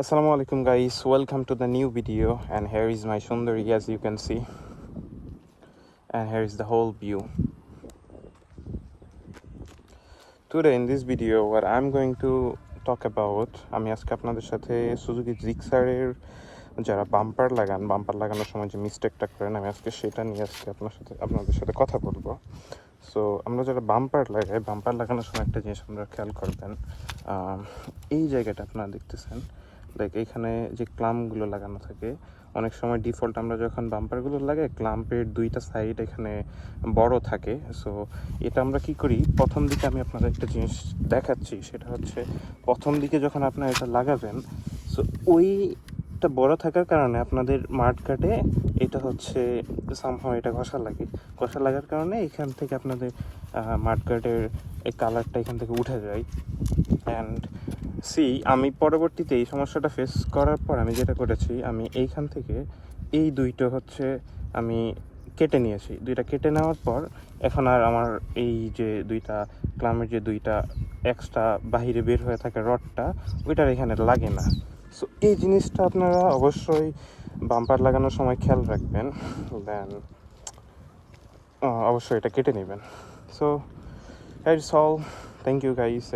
Assalamu alaikum guys, welcome to the new video and here is my Sundari as you can see. And here is the whole view. Today in this video what I'm going to talk about আমি আজকে আপনাদের সাথে Suzuki জিক্সারের যারা bumper লাগান bumper লাগানোর সময় যে মিস্টেকটা করেন আমি আজকে সেটা নিয়ে আজকে আপনার সাথে আপনাদের সাথে কথা বলব। সো আমরা যারা বাম্পার লাগাই বাম্পার লাগানোর সময় একটা জিনিস আমরা খেয়াল করবেন এই জায়গাটা আপনারা দেখতেছেন। লাইক এখানে যে ক্লাম্পগুলো লাগানো থাকে, অনেক সময় ডিফল্ট আমরা যখন বাম্পারগুলো লাগাই ক্লাম্পের দুইটা সাইড এখানে বড় থাকে। সো এটা আমরা কি করি? প্রথম দিকে আমি আপনাদের একটা জিনিস দেখাচ্ছি, সেটা হচ্ছে প্রথম দিকে যখন আপনারা এটা লাগাবেন সো ওইটা বড় থাকার কারণে আপনাদের মাঠ কাটে এটা হচ্ছে সামহাও এটা ঘষা লাগে। ঘষা লাগার কারণে এখান থেকে আপনাদের মাঠ কাটের এই কালারটা এখান থেকে উঠে যায়। অ্যান্ড সি, আমি পরবর্তীতে এই সমস্যাটা ফেস করার পর আমি যেটা করেছি, আমি এইখান থেকে এই দুইটা হচ্ছে আমি কেটে নিয়েছি। দুইটা কেটে নেওয়ার পর এখন আর আমার এই যে দুইটা, ক্লামের যে দুইটা এক্সট্রা বাহিরে বের হয়ে থাকে রডটা ওইটার এখানে লাগে না। সো এই জিনিসটা আপনারা অবশ্যই বাম্পার লাগানোর সময় খেয়াল রাখবেন দেন অবশ্যই এটা কেটে নেবেন। So that's all thank you guys